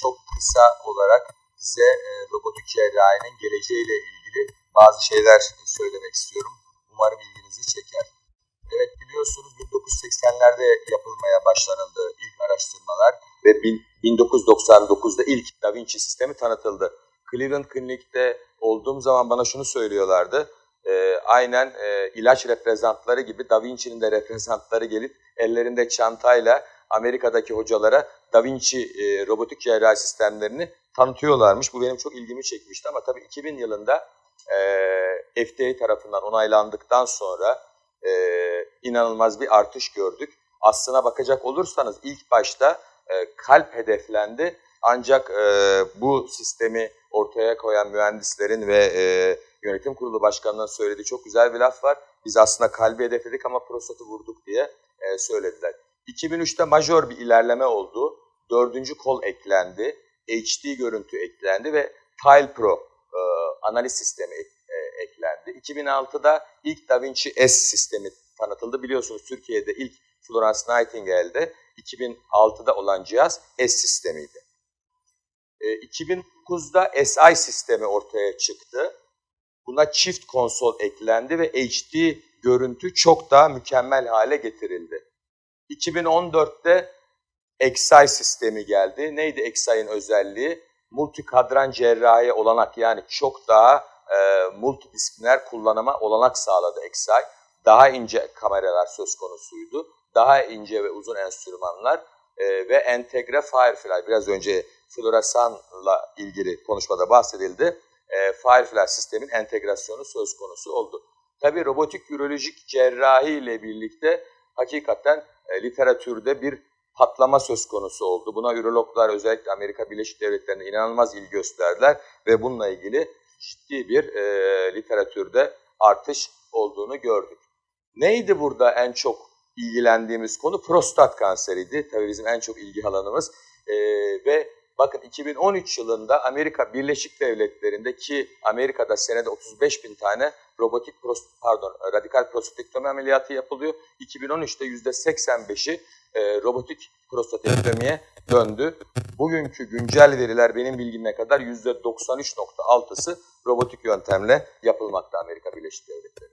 çok kısa olarak size e, robotik cerrahinin geleceğiyle ilgili bazı şeyler söylemek istiyorum. Umarım ilginizi çeker. Evet biliyorsunuz 1980'lerde yapılmaya başlanıldı ilk araştırmalar ve bin- 1999'da ilk Da Vinci sistemi tanıtıldı. Cleveland Clinic'te olduğum zaman bana şunu söylüyorlardı. Ee, aynen e, ilaç reprezentları gibi Da Vinci'nin de reprezentları gelip ellerinde çantayla Amerika'daki hocalara Da Vinci e, robotik cerrahi sistemlerini tanıtıyorlarmış. Bu benim çok ilgimi çekmişti ama tabii 2000 yılında e, FDA tarafından onaylandıktan sonra e, inanılmaz bir artış gördük. Aslına bakacak olursanız ilk başta e, kalp hedeflendi. Ancak e, bu sistemi ortaya koyan mühendislerin ve e, yönetim kurulu başkanının söylediği çok güzel bir laf var. Biz aslında kalbi hedefledik ama prostatı vurduk diye e, söylediler. 2003'te majör bir ilerleme oldu. Dördüncü kol eklendi. HD görüntü eklendi ve Tile Pro e, analiz sistemi ek- e, eklendi. 2006'da ilk Da Vinci S sistemi tanıtıldı. Biliyorsunuz Türkiye'de ilk Florence Nightingale'de 2006'da olan cihaz S sistemiydi. E, 2009'da SI sistemi ortaya çıktı. Buna çift konsol eklendi ve HD görüntü çok daha mükemmel hale getirildi. 2014'te XI sistemi geldi. Neydi XI'nin özelliği? Multikadran cerrahi olanak yani çok daha e, multidisipliner kullanıma olanak sağladı XI. Daha ince kameralar söz konusuydu. Daha ince ve uzun enstrümanlar e, ve entegre Firefly. Biraz önce floresanla ilgili konuşmada bahsedildi. E, Firefly sistemin entegrasyonu söz konusu oldu. Tabii robotik ürolojik cerrahi ile birlikte hakikaten e, literatürde bir patlama söz konusu oldu. Buna ürologlar özellikle Amerika Birleşik Devletleri'nde inanılmaz ilgi gösterdiler ve bununla ilgili ciddi bir e, literatürde artış olduğunu gördük. Neydi burada en çok ilgilendiğimiz konu? Prostat kanseriydi. Tabii bizim en çok ilgi alanımız. E, ve bakın 2013 yılında Amerika Birleşik Devletleri'nde ki Amerika'da senede 35 bin tane robotik pardon radikal prostatektomi ameliyatı yapılıyor. 2013'te %85'i e, robotik prostatektomiye döndü. Bugünkü güncel veriler benim bilgime kadar %93.6'sı robotik yöntemle yapılmakta Amerika Birleşik Devletleri.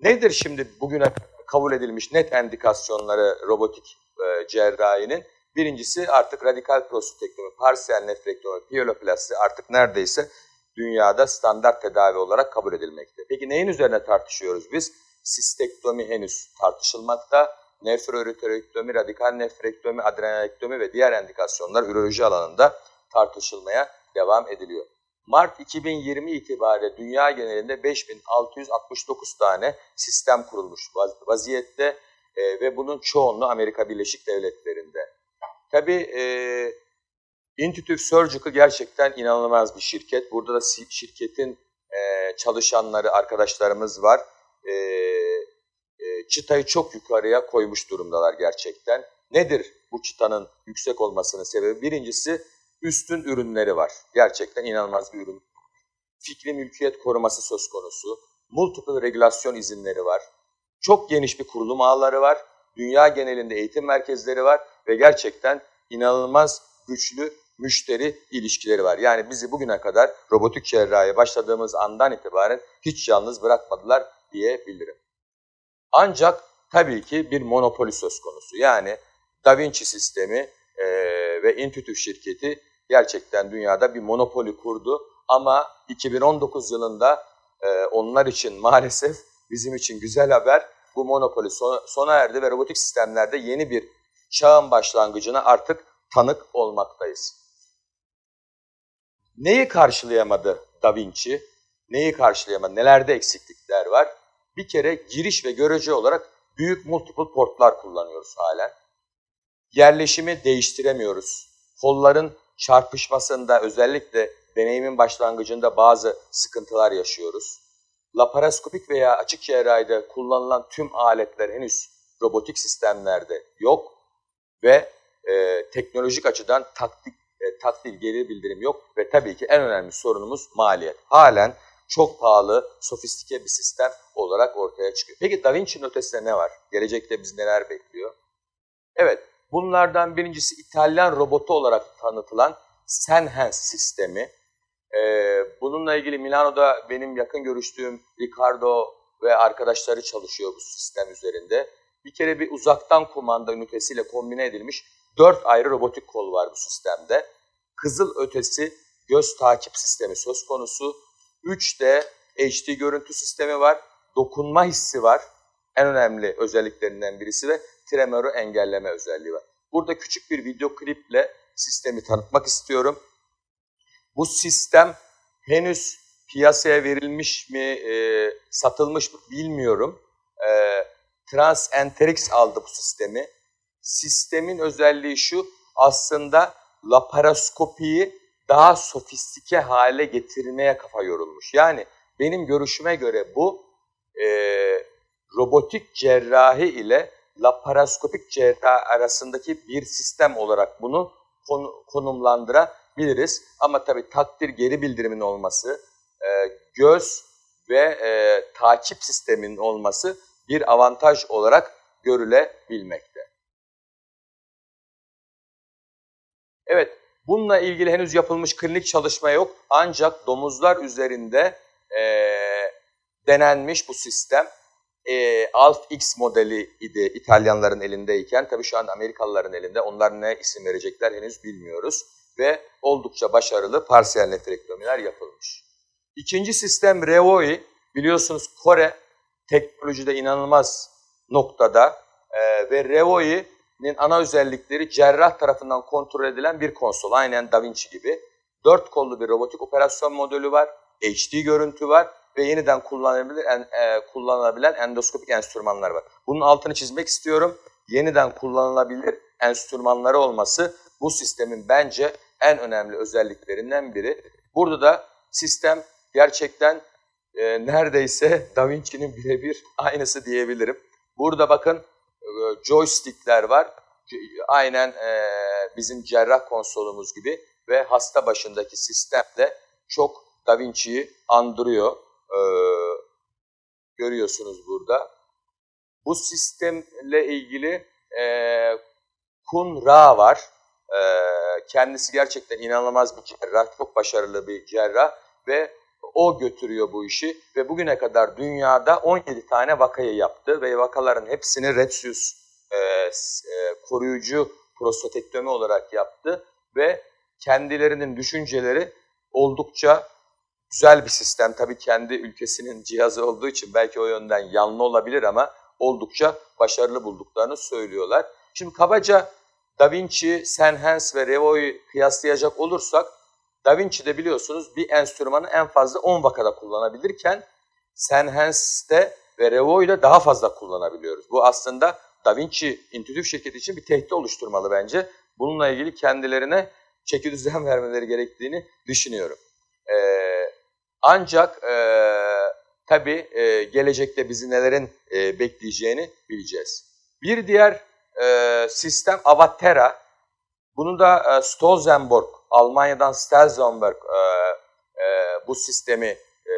Nedir şimdi bugüne kabul edilmiş net endikasyonları robotik e, cerrahinin? Birincisi artık radikal prostatektomi, parsiyel nefrektomi, piyeloplasti artık neredeyse dünyada standart tedavi olarak kabul edilmekte. Peki neyin üzerine tartışıyoruz biz? Sistektomi henüz tartışılmakta. Nefroüretorektomi, radikal nefrektomi, adrenalektomi ve diğer endikasyonlar üroloji alanında tartışılmaya devam ediliyor. Mart 2020 itibariyle dünya genelinde 5669 tane sistem kurulmuş vaz- vaziyette e, ve bunun çoğunluğu Amerika Birleşik Devletleri'nde. Tabii e, Intuitive Surgical gerçekten inanılmaz bir şirket. Burada da şirketin e, çalışanları, arkadaşlarımız var. E, e, çıtayı çok yukarıya koymuş durumdalar gerçekten. Nedir bu çıtanın yüksek olmasının sebebi? Birincisi üstün ürünleri var. Gerçekten inanılmaz bir ürün. Fikri mülkiyet koruması söz konusu. Multiple regülasyon izinleri var. Çok geniş bir kurulum ağları var. Dünya genelinde eğitim merkezleri var ve gerçekten inanılmaz güçlü müşteri ilişkileri var. Yani bizi bugüne kadar robotik cerrahiye başladığımız andan itibaren hiç yalnız bırakmadılar diyebilirim. Ancak tabii ki bir monopoli söz konusu. Yani Da Vinci sistemi e, ve Intuitive şirketi gerçekten dünyada bir monopoli kurdu. Ama 2019 yılında e, onlar için maalesef bizim için güzel haber bu monopoli sona, sona erdi ve robotik sistemlerde yeni bir çağın başlangıcına artık tanık olmaktayız. Neyi karşılayamadı Da Vinci? Neyi karşılayamadı? Nelerde eksiklikler var? Bir kere giriş ve görece olarak büyük multiple portlar kullanıyoruz halen. Yerleşimi değiştiremiyoruz. Kolların çarpışmasında özellikle deneyimin başlangıcında bazı sıkıntılar yaşıyoruz. Laparoskopik veya açık cerrahide kullanılan tüm aletler henüz robotik sistemlerde yok ve e, teknolojik açıdan taktik, e, takdir geri bildirim yok ve tabii ki en önemli sorunumuz maliyet. Halen çok pahalı, sofistike bir sistem olarak ortaya çıkıyor. Peki Da Vinci'nin ötesinde ne var? Gelecekte bizi neler bekliyor? Evet, bunlardan birincisi İtalyan robotu olarak tanıtılan Senhance sistemi. Ee, bununla ilgili Milano'da benim yakın görüştüğüm Ricardo ve arkadaşları çalışıyor bu sistem üzerinde. Bir kere bir uzaktan kumanda ünitesiyle kombine edilmiş dört ayrı robotik kol var bu sistemde. Kızıl ötesi göz takip sistemi söz konusu. 3D HD görüntü sistemi var. Dokunma hissi var. En önemli özelliklerinden birisi ve tremoru engelleme özelliği var. Burada küçük bir video kliple sistemi tanıtmak istiyorum. Bu sistem henüz piyasaya verilmiş mi, e, satılmış mı bilmiyorum. E, Transenterix aldı bu sistemi. Sistemin özelliği şu, aslında laparoskopiyi daha sofistike hale getirmeye kafa yorulmuş. Yani benim görüşüme göre bu e, robotik cerrahi ile laparoskopik cerrahi arasındaki bir sistem olarak bunu konumlandırabiliriz. Ama tabii takdir geri bildirimin olması, e, göz ve e, takip sisteminin olması bir avantaj olarak görülebilmekte. Evet, bununla ilgili henüz yapılmış klinik çalışma yok. Ancak domuzlar üzerinde e, denenmiş bu sistem. E, Alf X modeli idi İtalyanların elindeyken. Tabii şu an Amerikalıların elinde. Onlar ne isim verecekler henüz bilmiyoruz. Ve oldukça başarılı parsiyel nefrektomiler yapılmış. İkinci sistem Revoi. Biliyorsunuz Kore teknolojide inanılmaz noktada e, ve Revoi'nin ana özellikleri cerrah tarafından kontrol edilen bir konsol. Aynen Da Vinci gibi. Dört kollu bir robotik operasyon modülü var. HD görüntü var ve yeniden kullanılabilir, en, e, kullanılabilen endoskopik enstrümanlar var. Bunun altını çizmek istiyorum. Yeniden kullanılabilir enstrümanları olması bu sistemin bence en önemli özelliklerinden biri. Burada da sistem gerçekten e, neredeyse Da Vinci'nin birebir aynısı diyebilirim. Burada bakın e, joystickler var. Aynen e, bizim cerrah konsolumuz gibi ve hasta başındaki sistem de çok Da Vinci'yi andırıyor. E, görüyorsunuz burada. Bu sistemle ilgili e, Kun Ra var. E, kendisi gerçekten inanılmaz bir cerrah, çok başarılı bir cerrah ve o götürüyor bu işi ve bugüne kadar dünyada 17 tane vakayı yaptı ve vakaların hepsini Retsius e, e, koruyucu prostatektomi olarak yaptı ve kendilerinin düşünceleri oldukça güzel bir sistem. Tabii kendi ülkesinin cihazı olduğu için belki o yönden yanlı olabilir ama oldukça başarılı bulduklarını söylüyorlar. Şimdi kabaca Da Vinci, Senhance ve Revo'yu kıyaslayacak olursak Da Vinci'de biliyorsunuz bir enstrümanı en fazla 10 vakada kullanabilirken Senhance'de ve Revo'yla daha fazla kullanabiliyoruz. Bu aslında Da Vinci intuitif şirketi için bir tehdit oluşturmalı bence. Bununla ilgili kendilerine çeki düzen vermeleri gerektiğini düşünüyorum. Ee, ancak e, tabii e, gelecekte bizi nelerin e, bekleyeceğini bileceğiz. Bir diğer e, sistem Avatera. Bunu da e, Stolzenborg Almanya'dan Stelzenberg e, e, bu sistemi e,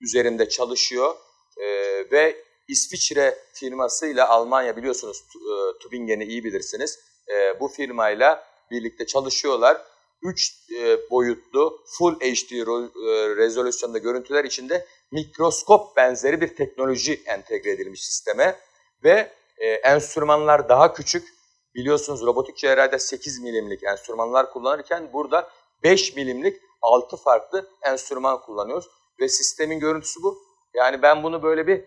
üzerinde çalışıyor e, ve İsviçre firmasıyla Almanya biliyorsunuz e, Tübingen'i iyi bilirsiniz. E, bu firmayla birlikte çalışıyorlar. 3 e, boyutlu Full HD e, rezolüsyonda görüntüler içinde mikroskop benzeri bir teknoloji entegre edilmiş sisteme ve e, enstrümanlar daha küçük, biliyorsunuz robotik cerrahide 8 milimlik enstrümanlar kullanırken burada 5 milimlik 6 farklı enstrüman kullanıyoruz. Ve sistemin görüntüsü bu. Yani ben bunu böyle bir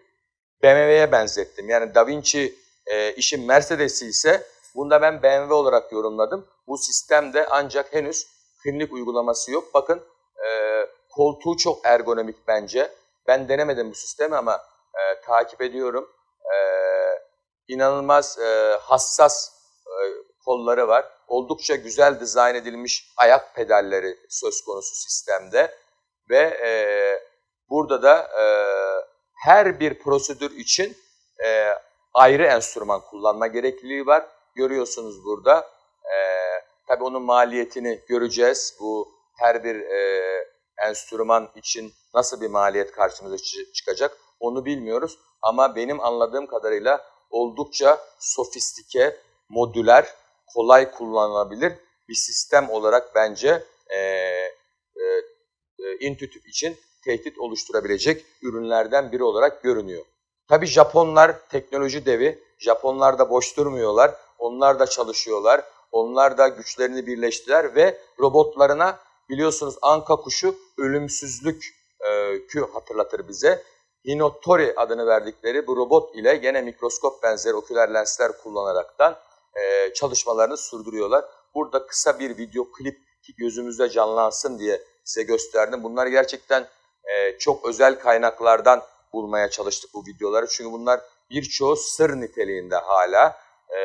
BMW'ye benzettim. Yani Da Vinci e, işin Mercedes'i ise bunda ben BMW olarak yorumladım. Bu sistemde ancak henüz klinik uygulaması yok. Bakın e, koltuğu çok ergonomik bence. Ben denemedim bu sistemi ama e, takip ediyorum. E, inanılmaz e, hassas kolları var. Oldukça güzel dizayn edilmiş ayak pedalleri söz konusu sistemde. Ve e, burada da e, her bir prosedür için e, ayrı enstrüman kullanma gerekliliği var. Görüyorsunuz burada. E, tabii onun maliyetini göreceğiz. Bu her bir e, enstrüman için nasıl bir maliyet karşımıza çıkacak onu bilmiyoruz. Ama benim anladığım kadarıyla oldukça sofistike, modüler, kolay kullanılabilir bir sistem olarak bence e, e, e, Intuitive için tehdit oluşturabilecek ürünlerden biri olarak görünüyor. Tabii Japonlar teknoloji devi. Japonlar da boş durmuyorlar. Onlar da çalışıyorlar. Onlar da güçlerini birleştiler ve robotlarına biliyorsunuz anka kuşu ölümsüzlük e, kü hatırlatır bize. Hinotori adını verdikleri bu robot ile gene mikroskop benzeri oküler lensler kullanaraktan e, çalışmalarını sürdürüyorlar. Burada kısa bir video klip ki gözümüzde canlansın diye size gösterdim. Bunlar gerçekten e, çok özel kaynaklardan bulmaya çalıştık bu videoları. Çünkü bunlar birçoğu sır niteliğinde hala e,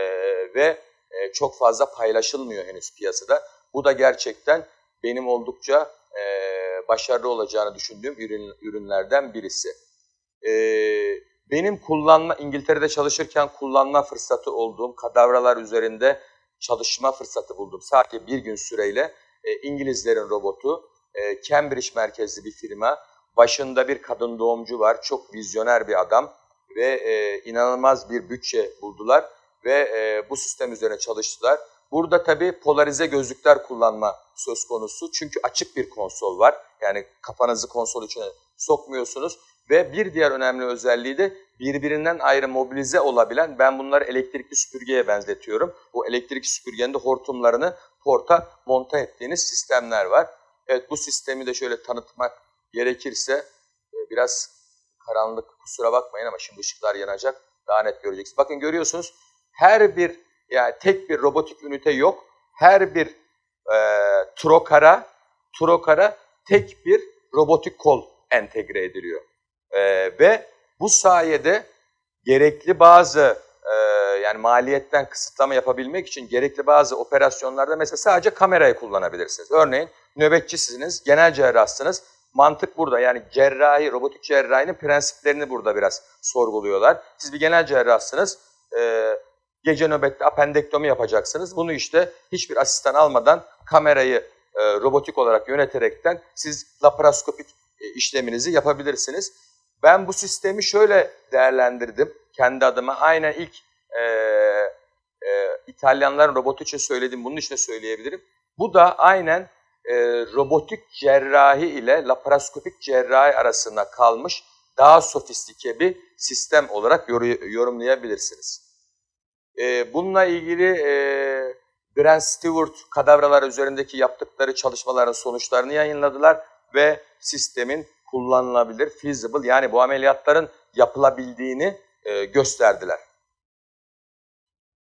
ve e, çok fazla paylaşılmıyor henüz piyasada. Bu da gerçekten benim oldukça e, başarılı olacağını düşündüğüm ürün, ürünlerden birisi. E, benim kullanma, İngiltere'de çalışırken kullanma fırsatı olduğum kadavralar üzerinde çalışma fırsatı buldum. Sadece bir gün süreyle e, İngilizlerin robotu, e, Cambridge merkezli bir firma, başında bir kadın doğumcu var, çok vizyoner bir adam ve e, inanılmaz bir bütçe buldular ve e, bu sistem üzerine çalıştılar. Burada tabii polarize gözlükler kullanma söz konusu çünkü açık bir konsol var. Yani kafanızı konsol içine sokmuyorsunuz ve bir diğer önemli özelliği de birbirinden ayrı mobilize olabilen, ben bunları elektrikli süpürgeye benzetiyorum. Bu elektrikli süpürgenin de hortumlarını porta monta ettiğiniz sistemler var. Evet bu sistemi de şöyle tanıtmak gerekirse e, biraz karanlık kusura bakmayın ama şimdi ışıklar yanacak daha net göreceksiniz. Bakın görüyorsunuz her bir yani tek bir robotik ünite yok. Her bir e, trokara trokara tek bir robotik kol entegre ediliyor. E, ve bu sayede gerekli bazı e, yani maliyetten kısıtlama yapabilmek için gerekli bazı operasyonlarda mesela sadece kamerayı kullanabilirsiniz. Örneğin nöbetçisiniz, genel cerrahsınız. Mantık burada yani cerrahi, robotik cerrahinin prensiplerini burada biraz sorguluyorlar. Siz bir genel cerrahsınız, e, gece nöbette apendektomi yapacaksınız. Bunu işte hiçbir asistan almadan kamerayı e, robotik olarak yöneterekten siz laparoskopik e, işleminizi yapabilirsiniz. Ben bu sistemi şöyle değerlendirdim kendi adıma. Aynen ilk e, e, İtalyanların robotu için söyledim, bunun için de söyleyebilirim. Bu da aynen e, robotik cerrahi ile laparoskopik cerrahi arasında kalmış daha sofistike bir sistem olarak yor- yorumlayabilirsiniz. E, bununla ilgili e, Brent Stewart kadavralar üzerindeki yaptıkları çalışmaların sonuçlarını yayınladılar ve sistemin kullanılabilir, feasible yani bu ameliyatların yapılabildiğini e, gösterdiler.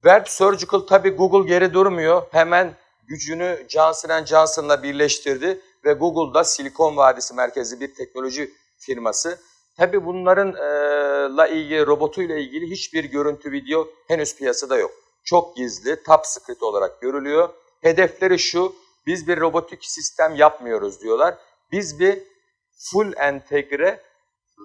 Verb Surgical tabi Google geri durmuyor. Hemen gücünü Johnson Johnson'la birleştirdi ve Google'da Silikon Vadisi merkezli bir teknoloji firması. Tabi bunlarınla ilgili, robotuyla ilgili hiçbir görüntü video henüz piyasada yok. Çok gizli, top secret olarak görülüyor. Hedefleri şu, biz bir robotik sistem yapmıyoruz diyorlar. Biz bir full entegre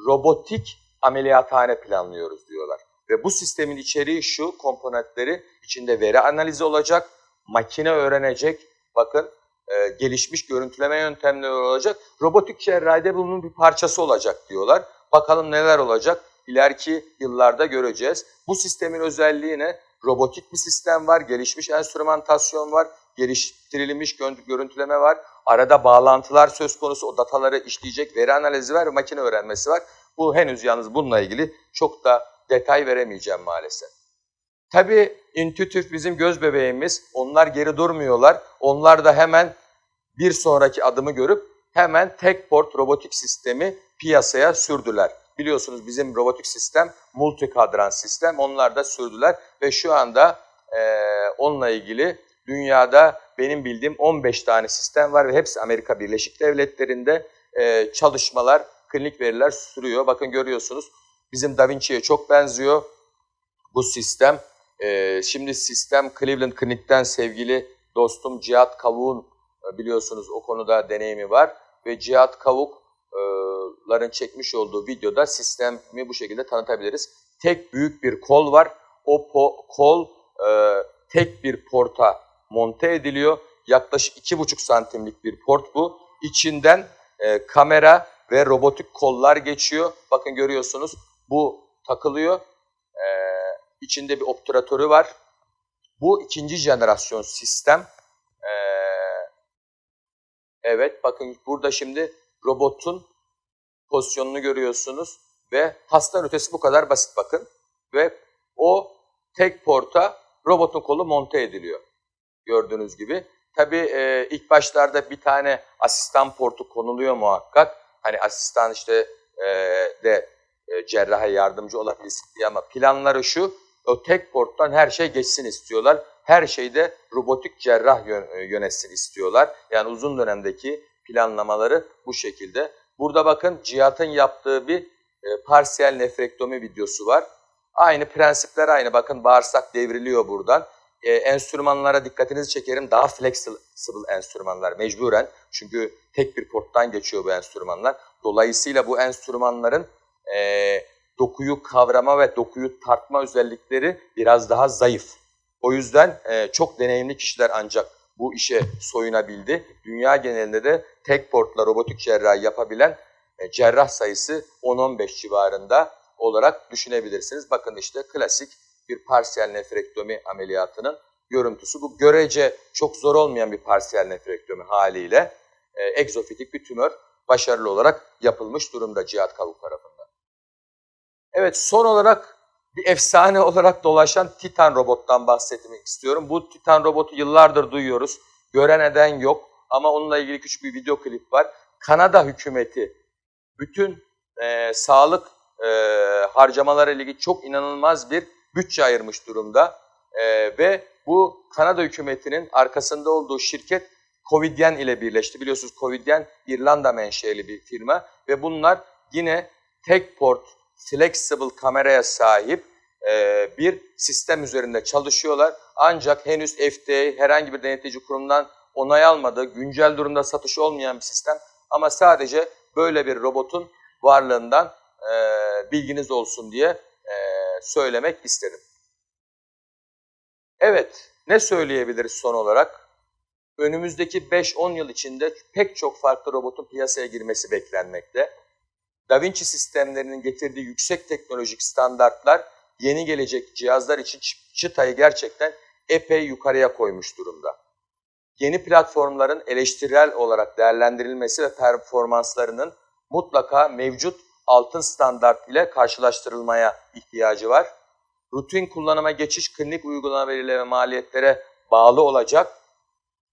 robotik ameliyathane planlıyoruz diyorlar. Ve bu sistemin içeriği şu, komponentleri içinde veri analizi olacak, makine öğrenecek, bakın e, gelişmiş görüntüleme yöntemleri olacak, robotik cerrahide bunun bir parçası olacak diyorlar. Bakalım neler olacak, ileriki yıllarda göreceğiz. Bu sistemin özelliği ne? Robotik bir sistem var, gelişmiş enstrümantasyon var, geliştirilmiş görüntüleme var. Arada bağlantılar söz konusu, o dataları işleyecek veri analizi var makine öğrenmesi var. Bu henüz yalnız bununla ilgili çok da detay veremeyeceğim maalesef. Tabii Intuitive bizim göz bebeğimiz. Onlar geri durmuyorlar. Onlar da hemen bir sonraki adımı görüp hemen tek port robotik sistemi piyasaya sürdüler. Biliyorsunuz bizim robotik sistem multi kadran sistem. Onlar da sürdüler ve şu anda e, onunla ilgili dünyada benim bildiğim 15 tane sistem var ve hepsi Amerika Birleşik Devletleri'nde e, çalışmalar, klinik veriler sürüyor. Bakın görüyorsunuz bizim Da Vinci'ye çok benziyor bu sistem. E, şimdi sistem Cleveland Clinic'ten sevgili dostum Cihat Kavuk'un e, biliyorsunuz o konuda deneyimi var. Ve Cihat Kavuk'ların çekmiş olduğu videoda sistemi bu şekilde tanıtabiliriz. Tek büyük bir kol var. O po kol e, tek bir porta monte ediliyor. Yaklaşık 2,5 santimlik bir port bu. İçinden e, kamera ve robotik kollar geçiyor. Bakın görüyorsunuz bu takılıyor. E, içinde bir obturatörü var. Bu ikinci jenerasyon sistem. Ee, evet bakın burada şimdi robotun pozisyonunu görüyorsunuz ve hasta ötesi bu kadar basit bakın. Ve o tek porta robotun kolu monte ediliyor. Gördüğünüz gibi. Tabii e, ilk başlarda bir tane asistan portu konuluyor muhakkak. Hani asistan işte e, de e, cerraha yardımcı olabilsin diye ama planları şu, o tek porttan her şey geçsin istiyorlar. Her şeyde robotik cerrah e, yönetsin istiyorlar. Yani uzun dönemdeki planlamaları bu şekilde. Burada bakın Cihat'ın yaptığı bir e, parsiyel nefrektomi videosu var. Aynı prensipler aynı. Bakın bağırsak devriliyor buradan. E, enstrümanlara dikkatinizi çekerim. Daha flexible enstrümanlar mecburen. Çünkü tek bir porttan geçiyor bu enstrümanlar. Dolayısıyla bu enstrümanların e, dokuyu kavrama ve dokuyu tartma özellikleri biraz daha zayıf. O yüzden e, çok deneyimli kişiler ancak bu işe soyunabildi. Dünya genelinde de tek portla robotik cerrahi yapabilen e, cerrah sayısı 10-15 civarında olarak düşünebilirsiniz. Bakın işte klasik bir parsiyel nefrektomi ameliyatının görüntüsü. Bu görece çok zor olmayan bir parsiyel nefrektomi haliyle e, egzofitik bir tümör başarılı olarak yapılmış durumda Cihat Kavuk tarafından. Evet son olarak bir efsane olarak dolaşan Titan robottan bahsetmek istiyorum. Bu Titan robotu yıllardır duyuyoruz. Gören eden yok ama onunla ilgili küçük bir video klip var. Kanada hükümeti bütün e, sağlık e, harcamaları ilgili çok inanılmaz bir bütçe ayırmış durumda. E, ve bu Kanada hükümetinin arkasında olduğu şirket Covidien ile birleşti. Biliyorsunuz Covidien İrlanda menşeli bir firma ve bunlar yine tek port flexible kameraya sahip e, bir sistem üzerinde çalışıyorlar. Ancak henüz FDA herhangi bir denetleyici kurumdan onay almadığı, güncel durumda satış olmayan bir sistem. Ama sadece böyle bir robotun varlığından e, bilginiz olsun diye söylemek istedim. Evet, ne söyleyebiliriz son olarak? Önümüzdeki 5-10 yıl içinde pek çok farklı robotun piyasaya girmesi beklenmekte. Da Vinci sistemlerinin getirdiği yüksek teknolojik standartlar yeni gelecek cihazlar için çı- çıtayı gerçekten epey yukarıya koymuş durumda. Yeni platformların eleştirel olarak değerlendirilmesi ve performanslarının mutlaka mevcut altın standart ile karşılaştırılmaya ihtiyacı var. Rutin kullanıma geçiş klinik uygulama ve maliyetlere bağlı olacak.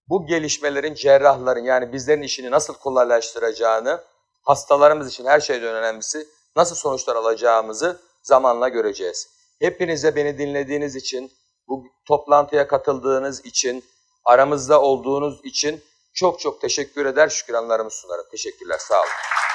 Bu gelişmelerin cerrahların yani bizlerin işini nasıl kolaylaştıracağını, hastalarımız için her şeyden önemlisi nasıl sonuçlar alacağımızı zamanla göreceğiz. Hepinize beni dinlediğiniz için, bu toplantıya katıldığınız için, aramızda olduğunuz için çok çok teşekkür eder, şükranlarımı sunarım. Teşekkürler, sağ olun.